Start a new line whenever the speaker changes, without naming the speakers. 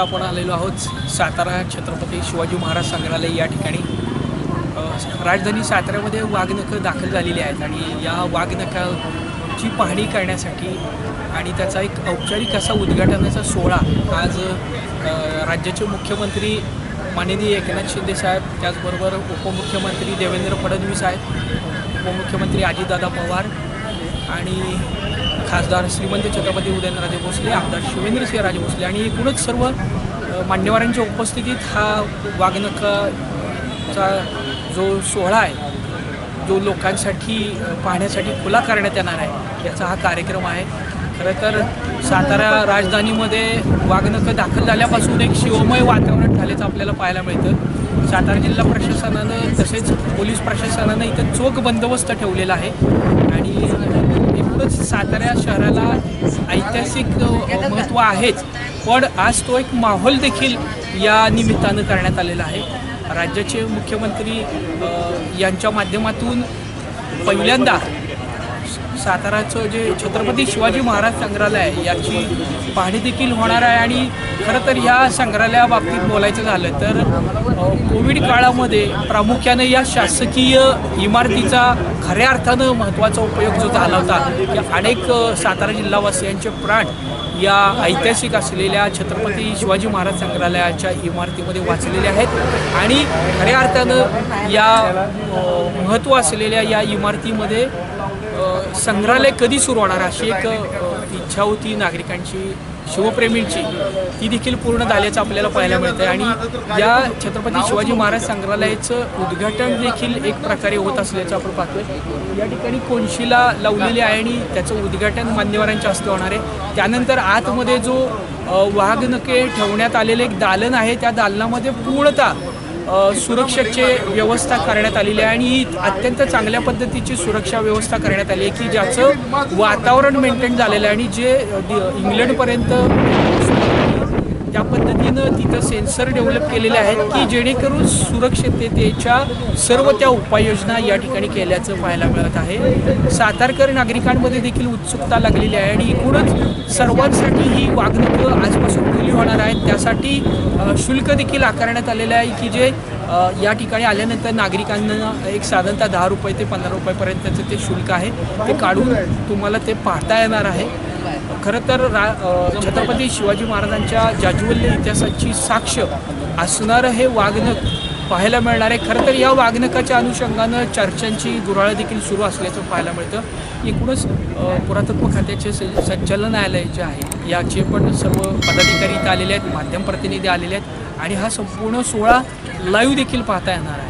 आता आपण आलेलो आहोत सातारा छत्रपती शिवाजी महाराज संग्रहालय या ठिकाणी. राजधानी साताऱ्यामध्ये वाघनखं दाखल झालेली आहेत आणि या वाघनखाची पाहणी करण्यासाठी आणि त्याचा एक औपचारिक असा उद्घाटनाचा सोहळा आज राज्याचे मुख्यमंत्री माननीय एकनाथ शिंदे साहेब त्याचबरोबर उपमुख्यमंत्री देवेंद्र फडणवीस आहेत उपमुख्यमंत्री अजितदादा पवार आणि खासदार श्रीमंत छत्रपती उदयनराजे भोसले आमदार शिवेंद्रसिंह राजे भोसले आणि एकूणच सर्व मान्यवरांच्या उपस्थितीत हा वाघनखाचा जो सोहळा आहे जो लोकांसाठी पाहण्यासाठी खुला करण्यात येणार आहे याचा हा कार्यक्रम आहे. खरं तर सातारा राजधानीमध्ये वागणकं दाखल झाल्यापासून एक शिवमय वातावरण झाल्याचं आपल्याला पाहायला मिळतं. सातारा जिल्हा प्रशासनानं तसेच पोलीस प्रशासनानं इथं चोख बंदोबस्त ठेवलेला आहे. आणि एकूणच सातारा शहराला ऐतिहासिक महत्त्व आहेच. पण आज तो एक माहोल देखील या निमित्तानं करण्यात आलेला आहे. राज्याचे मुख्यमंत्री यांच्या माध्यमातून पहिल्यांदा साताराचं जे छत्रपती शिवाजी महाराज संग्रहालय आहे याची पाहणी देखील होणार आहे आणि खरं तर ह्या संग्रहालयाबाबतीत बोलायचं झालं तर कोविड काळामध्ये प्रामुख्याने या शासकीय इमारतीचा खऱ्या अर्थानं महत्त्वाचा उपयोग जो झाला होता की अनेक सातारा जिल्हावासियांचे प्राण या ऐतिहासिक असलेल्या छत्रपती शिवाजी महाराज संग्रहालयाच्या इमारतीमध्ये वाचलेले आहेत आणि खऱ्या अर्थानं या महत्त्व असलेल्या या इमारतीमध्ये संग्रहालय कधी सुरू होणार? अशी एक इच्छा होती नागरिकांची शिवप्रेमींची. ती देखील पूर्ण झाल्याचं आपल्याला पाहायला मिळतं आणि या छत्रपती शिवाजी महाराज संग्रहालयाचं उद्घाटन देखील एक प्रकारे होत असल्याचं आपण पाहतोय. या ठिकाणी कोणशीला लावलेली आहे आणि त्याचं उद्घाटन मान्यवरांच्या हस्ते होणार आहे. त्यानंतर आतमध्ये जो वाघनके ठेवण्यात आलेलं एक दालन आहे त्या दालनामध्ये पूर्णतः सुरक्षेचे व्यवस्था करण्यात आलेली आहे आणि ही अत्यंत चांगल्या पद्धतीची सुरक्षा व्यवस्था करण्यात आली आहे की ज्याचं वातावरण मेंटेन झालेलं आहे आणि जे इंग्लंडपर्यंत त्या पद्धतीनं तिथं सेन्सर डेव्हलप केलेले आहेत की जेणेकरून सुरक्षिततेच्या सर्व त्या उपाययोजना या ठिकाणी केल्याचं पाहायला मिळत आहे. सातारकर नागरिकांमध्ये देखील उत्सुकता लागलेली आहे आणि एकूणच सर्वांसाठी ही वागणूक आजपासून खुली होणार आहेत त्यासाठी शुल्क देखील आकारण्यात आलेलं आहे की जे या ठिकाणी आल्यानंतर नागरिकांना एक साधारणतः दहा रुपये ते पंधरा रुपयापर्यंतचं ते शुल्क आहे. ते काढून तुम्हाला ते पाहता येणार आहे. खरं तर रा छत्रपती शिवाजी महाराजांच्या जाज्वल्य इतिहासाची साक्ष असणारं हे वाघनक पाहायला मिळणार आहे. खरं तर या वाघनकाच्या अनुषंगानं चर्चांची गुराळं देखील सुरू असल्याचं पाहायला मिळतं. एकूणच पुरातत्व खात्याचे स- संचालनालय जे आहे याचे पण सर्व पदाधिकारी इथं आलेले आहेत माध्यम प्रतिनिधी आलेले आहेत आणि हा संपूर्ण सोहळा लाईव्ह देखील पाहता येणार आहे.